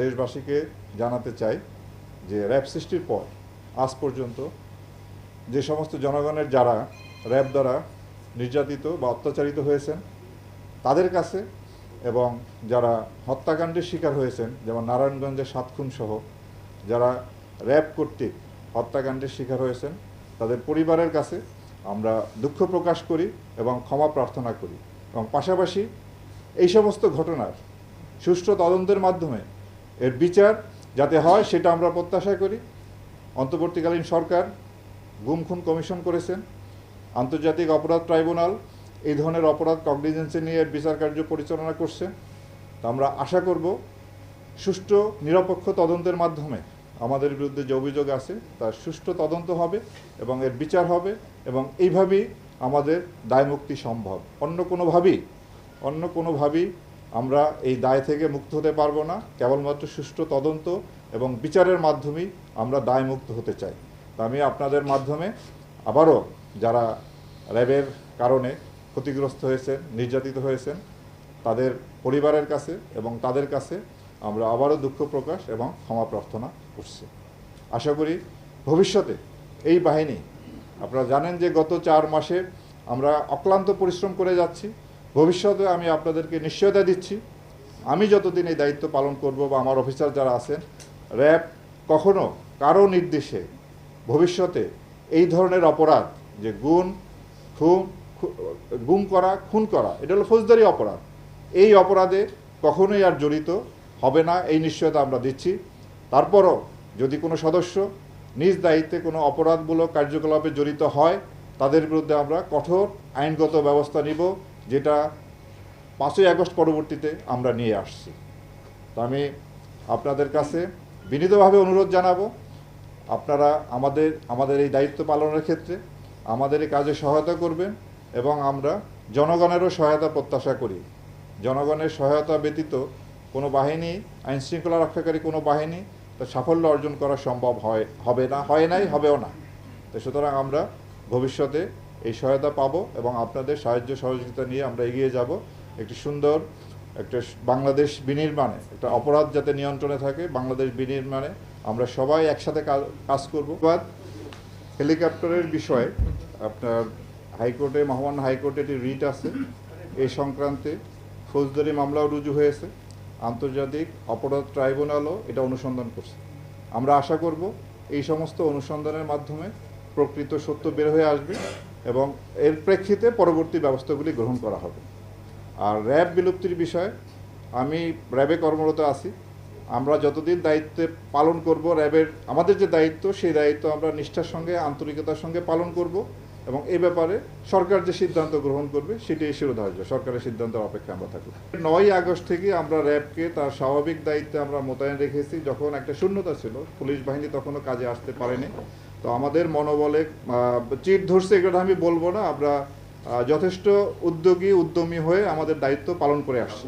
দেশবাসীকে জানাতে চাই যে র্যাব সৃষ্টির পর আজ পর্যন্ত যে সমস্ত জনগণের যারা র্যাব দ্বারা নির্যাতিত বা অত্যাচারিত হয়েছেন, তাদের কাছে এবং যারা হত্যাকাণ্ডের শিকার হয়েছেন, যেমন নারায়ণগঞ্জের সাত খুন সহ, যারা র্যাব কর্তৃক হত্যাকাণ্ডের শিকার হয়েছেন, তাদের পরিবারের কাছে আমরা দুঃখ প্রকাশ করি এবং ক্ষমা প্রার্থনা করি। এবং পাশাপাশি এই সমস্ত ঘটনার সুষ্ঠু তদন্তের মাধ্যমে এর বিচার যাতে হয় সেটা আমরা প্রত্যাশা করি। অন্তর্বর্তীকালীন সরকার গুম, খুন কমিশন করেছেন। আন্তর্জাতিক অপরাধ ট্রাইব্যুনাল এই ধরনের অপরাধ কগনিজেন্সি নিয়ে বিচার কার্য পরিচালনা করছে তা আমরা আশা করব সুষ্ঠু, নিরপেক্ষ তদন্তের মাধ্যমে আমাদের বিরুদ্ধে যে অভিযোগ আছে তার সুষ্ঠু তদন্ত হবে এবং এর বিচার হবে এবং এইভাবেই আমাদের দায়মুক্তি সম্ভব। অন্য কোনোভাবেই অন্য কোনোভাবেই আমরা এই দায় থেকে মুক্ত হতে পারব না। কেবলমাত্র সুষ্ঠু তদন্ত এবং বিচারের মাধ্যমেই আমরা দায় মুক্ত হতে চাই। তা আমি আপনাদের মাধ্যমে আবারও যারা র্যাবের কারণে ক্ষতিগ্রস্ত হয়েছেন, নির্যাতিত হয়েছেন, তাদের পরিবারের কাছে এবং তাদের কাছে আমরা আবারও দুঃখ প্রকাশ এবং ক্ষমা প্রার্থনা করছি। আশা করি ভবিষ্যতে এই বাহিনী, আপনারা জানেন যে গত চার মাসে আমরা অক্লান্ত পরিশ্রম করে যাচ্ছি। ভবিষ্যতে আমি আপনাদেরকে নিশ্চয়তা দিচ্ছি। আমি যতদিন এই দায়িত্ব পালন করব বা আমার অফিসার যারা আছেন, র্যাব কখনো কারও নির্দেশে ভবিষ্যতে এই ধরনের অপরাধ, যে গুণ, খুন গুম করা, খুন করা, এটা হলো ফৌজদারি অপরাধ। এই অপরাধে কখনোই আর জড়িত হবে না, এই নিশ্চয়তা আমরা দিচ্ছি। তারপরও যদি কোনো সদস্য নিজ দায়িত্বে কোনো অপরাধমূলক কার্যকলাপে জড়িত হয়, তাদের বিরুদ্ধে আমরা কঠোর আইনগত ব্যবস্থা নিব। যেটা পাঁচই আগস্ট পরবর্তীতে আমরা নিয়ে আসছি। তো আমি আপনাদের কাছে বিনীতভাবে অনুরোধ জানাব, আপনারা আমাদের আমাদের এই দায়িত্ব পালনের ক্ষেত্রে আমাদের এই কাজে সহায়তা করবেন এবং আমরা জনগণেরও সহায়তা প্রত্যাশা করি। জনগণের সহায়তা ব্যতীত কোনো বাহিনী, আইন শৃঙ্খলা রক্ষাকারী কোনো বাহিনী তার সাফল্য অর্জন করা সম্ভব হয়, হবে না, হয় নাই, হবেও না। তো সুতরাং আমরা ভবিষ্যতে এই সহায়তা পাবো এবং আপনাদের সাহায্য সহযোগিতা নিয়ে আমরা এগিয়ে যাব। একটি সুন্দর একটা বাংলাদেশ বিনির্মাণে, একটা অপরাধ যাতে নিয়ন্ত্রণে থাকে বাংলাদেশ বিনির্মাণে আমরা সবাই একসাথে কাজ- করব। বাদ হেলিকপ্টারের বিষয়ে আপনার হাইকোর্টে, মহামান্য হাইকোর্টে একটি রিট আছে। এই সংক্রান্তে ফৌজদারি মামলাও রুজু হয়েছে। আন্তর্জাতিক অপরাধ ট্রাইব্যুনালও এটা অনুসন্ধান করছে। আমরা আশা করব এই সমস্ত অনুসন্ধানের মাধ্যমে প্রকৃত সত্য বের হয়ে আসবে। এবং এর প্রেক্ষিতে পরবর্তী ব্যবস্থাগুলি গ্রহণ করা হবে। আর র্যাব বিলুপ্তির বিষয়ে, আমি র্যাবে কর্মরত আছি। আমরা যতদিন দায়িত্বে পালন করব, র্যাবের আমাদের যে দায়িত্ব, সেই দায়িত্ব আমরা নিষ্ঠার সঙ্গে, আন্তরিকতার সঙ্গে পালন করব এবং এ ব্যাপারে সরকার যে সিদ্ধান্ত গ্রহণ করবে, সেটাই শিরোধার্য। সরকারের সিদ্ধান্তের অপেক্ষা আমরা থাকব। নয় আগস্ট থেকে আমরা র্যাবকে তার স্বাভাবিক দায়িত্বে আমরা মোতায়েন রেখেছি। যখন একটা শূন্যতা ছিল, পুলিশ বাহিনী তখনও কাজে আসতে পারেনি। তো আমাদের মনোবলে চিট ধরছে এগুলো আমি বলব না, আমরা যথেষ্ট উদ্যোগী, উদ্যমী হয়ে আমাদের দায়িত্ব পালন করে আসছি।